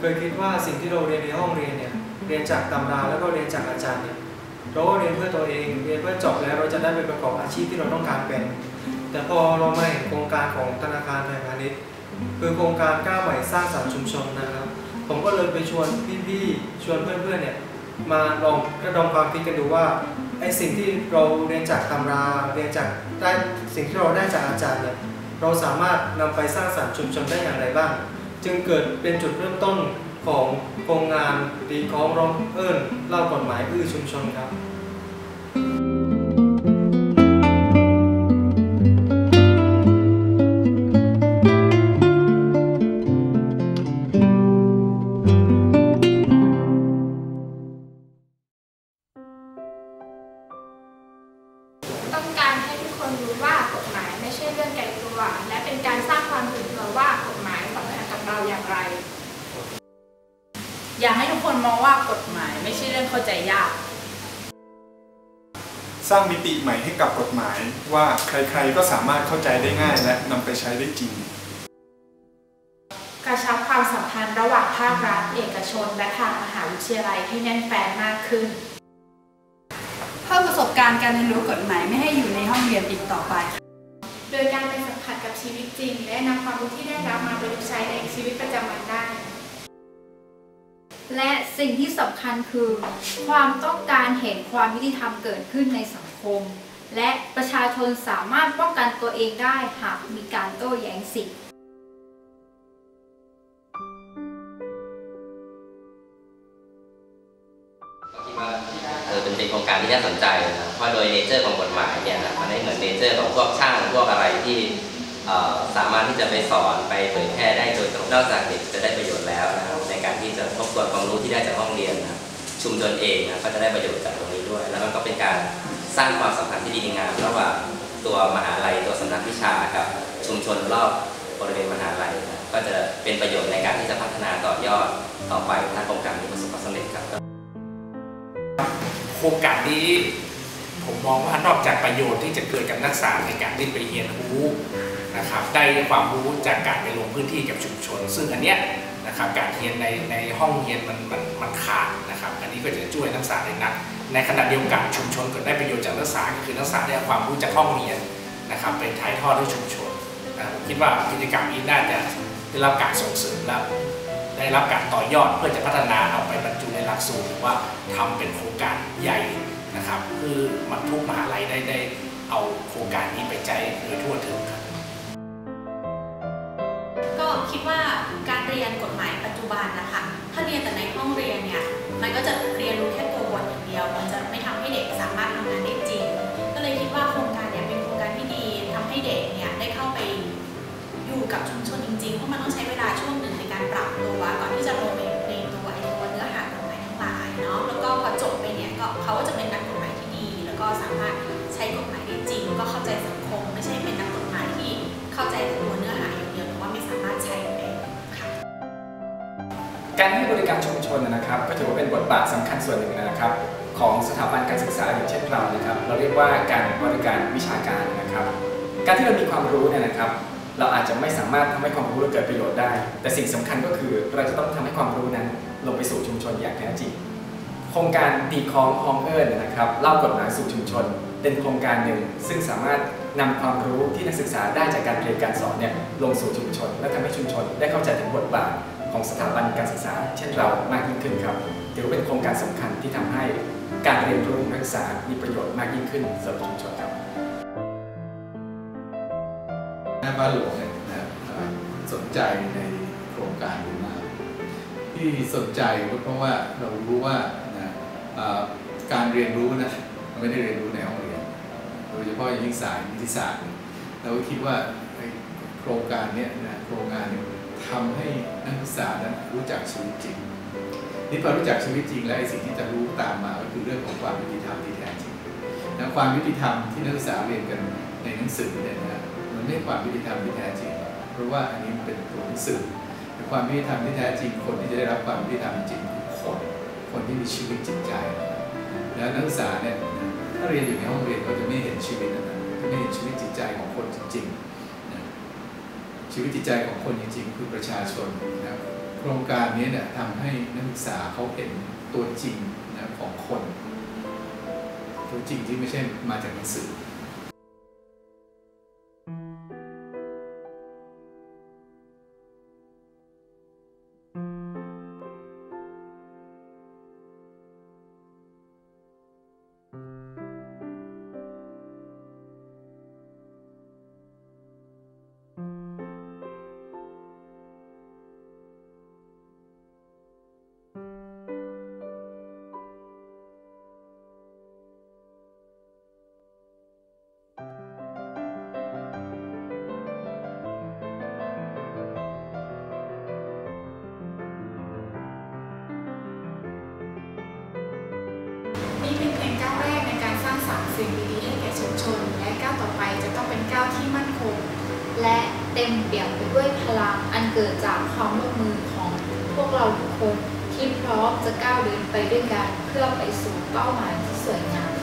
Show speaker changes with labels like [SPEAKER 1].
[SPEAKER 1] คยคิดว่าสิ่งที่เราเรียนในห้องเรียนเนี่ยเรียนจากตำราแล้วก็เรียนจากอาจารย์เนี่ยเราก็เรียนเพื่อตัวเองเรียนเพื่อจบแล้วเราจะได้ไปประกอบอาชีพที่เราต้องการเป็น แต่พอเราไม่เห็นโครงการของธนาคารไทยพาณิชย์คือโครงการก้าวใหม่สร้างสรรค์ชุมชนนะครับ ผมก็เลยไปชวนพี่ๆชวนเพื่อนๆเนี่ยมาลองกระดมความคิดกันดูว่าไอ้สิ่งที่เราเรียนจากตำราเรียนจากได้สิ่งที่เราได้จากอาจารย์เนี่ยเราสามารถนำไปสร้างสรรค์ชุมชนได้อย่างไรบ้าง จึงเกิดเป็นจุดเริ่มต้นของโครงงานตีคล้องร้องเอิญเล่ากฎหมายอื้อชุมชนครับ
[SPEAKER 2] ต้องการให้ทุกคนรู้ว่ากฎหมายไม่ใช่เรื่องไกลตัว และเป็นการสร้างความตื่นตัวว่า กฎหมายสำคัญกับเราอย่างไร
[SPEAKER 3] อยากให้ทุกคนมองว่ากฎหมายไม่ใช่เรื่องเข้าใจยาก
[SPEAKER 4] สร้างมิติใหม่ให้กับกฎหมายว่าใครๆก็สามารถเข้าใจได้ง่ายและนำไปใช้ได้จริง
[SPEAKER 2] กระชับความสัมพันธ์ระหว่างภาครัฐเอกชน และทางมหาวิทยาลัยให้แน่นแฟ้นมากขึ้น
[SPEAKER 3] เพิ่มประสบการณ์การเรียนรู้กฎหมายไม่ให้อยู่ในห้องเรียนอีกต่อไป
[SPEAKER 2] โดยการไปสัมผัสกับชีวิตจริง และนำความรู้ที่ได้รับมาประยุกต์ใช้ในชีวิตประจำวันได้
[SPEAKER 5] และสิ่งที่สำคัญคือ ความต้องการเห็นความยุติธรรมเกิดขึ้นในสังคม และประชาชนสามารถป้องกันตัวเองได้หากมีการโต้แย้งสิทธิ
[SPEAKER 6] ที่น่าสนใจนะเพราะโดยเนเจอร์ของกฎหมายเนี่ยนะมันไม่เหมือนเนเจอร์ของพวกช่างพวกอะไรที่สามารถที่จะไปสอนไปเผยแพร่ได้โดยตรงนอกจากเด็กจะได้ประโยชน์แล้วนะครับในการที่จะทบทวนความรู้ที่ได้จากห้องเรียนนะชุมชนเองนะก็จะได้ประโยชน์จากตรงนี้ด้วย แล้วมันก็เป็นการสร้างความสัมพันธ์ที่ดีงามระหว่างตัวมหาลัยตัวสำนักวิชากับชุมชนรอบบริเวณมหาลัยนะก็จะเป็นประโยชน์ในการที่จะพัฒนาต่อยอดต่อไปถ้าโครงการนี้ประสบความสำเร็จครับ
[SPEAKER 7] โครงการนี้ผมมองว่านอกจากประโยชน์ที่จะเกิดกับนักศึกษาในการที่ไปเรียนรู้นะครับได้ความรู้จากการไปลงพื้นที่กับชุมชน ซึ่งอันเนี้ยนะครับการเรียนในในห้องเรียนมันมันมันขาดนะครับอันนี้ก็จะช่วยนักศึกษาในนักในขณะเดียวกันชุมชนก็ได้ประโยชน์จากนักศึกษาก็คือนักศึกษาได้ความรู้จากห้องเรียนนะครับไปถ่ายทอดให้ชุมชนนะผมคิดว่ากิจกรรมนี้น่าจะได้รับการส่งเสริมและ ได้รับการต่อยอดเพื่อจะพัฒนาเอาไปบรรจุในหลักสูตรหรือว่าทำเป็นโครงการใหญ่นะครับคือมันทุกมหาลัยได้ได้เอาโครงการนี้ไปใช้โดยทั่วถึงครับ
[SPEAKER 8] ก็คิดว่าการเรียนกฎหมายปัจจุบันนะคะถ้าเรียนแต่ในห้องเรียนเนี่ยมันก็จะเรียนรู้แค่ตัวบทอย่างเดียว มันจะไม่ทำให้เด็กสามารถทำงานได้จริง ก็เลยคิดว่าโครงการเนี่ยเป็นโครงการที่ดีทำให้เด็กเนี่ยได้เข้าไปอยู่กับชุมชนจริงๆเพราะมันต้องใช้เวลาช่วงหนึ่งใน การปรับตัวก่อนที่จะลงไปในตัวไอ้ตัวเนื้อหากฎหมายทั้งหลายเนาะแล้วก็พอจบไปเนี่ยก็เขาก็จะเป็นนักกฎหมายที่ดี แล้วก็สามารถใช้กฎหมายได้จริง ก็เข้าใจสังคม ไม่ใช่เป็นนักกฎหมายที่เข้าใจแต่ตัวเนื้อหาอย่างเดียวแต่ว่าไม่สามารถใช้เป็นค่ะ
[SPEAKER 9] การให้บริการชุมชนนะครับ ก็ถือว่าเป็นบทบาทสำคัญส่วนหนึ่งนะครับของสถาบันการศึกษาอย่างเช่นเรานะครับ เราเรียกว่าการบริการวิชาการนะครับ การที่เรามีความรู้เนี่ยนะครับ เราอาจจะไม่สามารถทำให้ความรู้เราเกิดประโยชน์ได้ แต่สิ่งสำคัญก็คือเราจะต้องทำให้ความรู้นั้นลงไปสู่ชุมชนอย่างแท้จริง โครงการตีคล้องฮองเอิญนะครับเล่ากฎหมายสู่ชุมชน เป็นโครงการหนึ่ง ซึ่งสามารถนำความรู้ที่นักศึกษาได้จากการเรียนการสอนเนี่ยลงสู่ชุมชน และทำให้ชุมชน ได้เข้าใจถึงบทบาทของสถาบันการศึกษา เช่นเรามากยิ่งขึ้นครับถือว่าเป็นโครงการสำคัญที่ทำให้การเรียนรู้นักศึกษามีประโยชน์มากยิ่งขึ้นสำหรับชุมชนครับา
[SPEAKER 10] บ้านหลวงเนี่ยนะสนใจในโครงการนี้มาก ที่สนใจก็เพราะว่าเรารู้ว่านะการเรียนรู้นะไม่ได้เรียนรู้ในห้องเรียน โดยเฉพาะอย่างยิ่งสายนิติศาสตร์เราคิดว่าโครงการเนี้ยนะโครงงานเนี่ยทำให้นักศึกษานั้นรู้จักชีวิตจริงนี่พอรู้จักชีวิตจริงแล้วไอ้สิ่งที่จะรู้ตามมาก็คือเรื่องของความยุติธรรมที่แท้จริงนะความยุติธรรมที่นักศึกษาเรียนกันในหนังสือเนี่ยนะ ไม่ใช่ความยุติธรรมที่แท้จริง เพราะว่าอันนี้เป็นตัวหนังสือแต่ความยุติธรรมที่แท้จริง คนที่จะได้รับความยุติธรรมจริงคือคนคนที่มีชีวิตจิตใจ แล้วนักศึกษาเนี่ยถ้าเรียนอยู่ในห้องเรียนก็จะไม่เห็นชีวิตนั้นจะไม่เห็นชีวิตจิตใจของคนจริงๆชีวิตจิตใจของคนจริงๆ คือประชาชนนะโครงการนี้เนี่ยทำให้นักศึกษาเขาเห็นตัวจริงนะของคน ตัวจริงที่ไม่ใช่มาจากหนังสือ
[SPEAKER 2] สิ่งดีๆให้แก่ชุมชน และก้าวต่อไปจะต้องเป็นก้าวที่มั่นคง
[SPEAKER 5] และเต็มเปี่ยมไปด้วยพลังอันเกิดจากความร่วมมือของพวกเราทุกคนที่พร้อมจะก้าวเดินไปด้วยกันเพื่อไปสู่เป้าหมายที่สวยงาม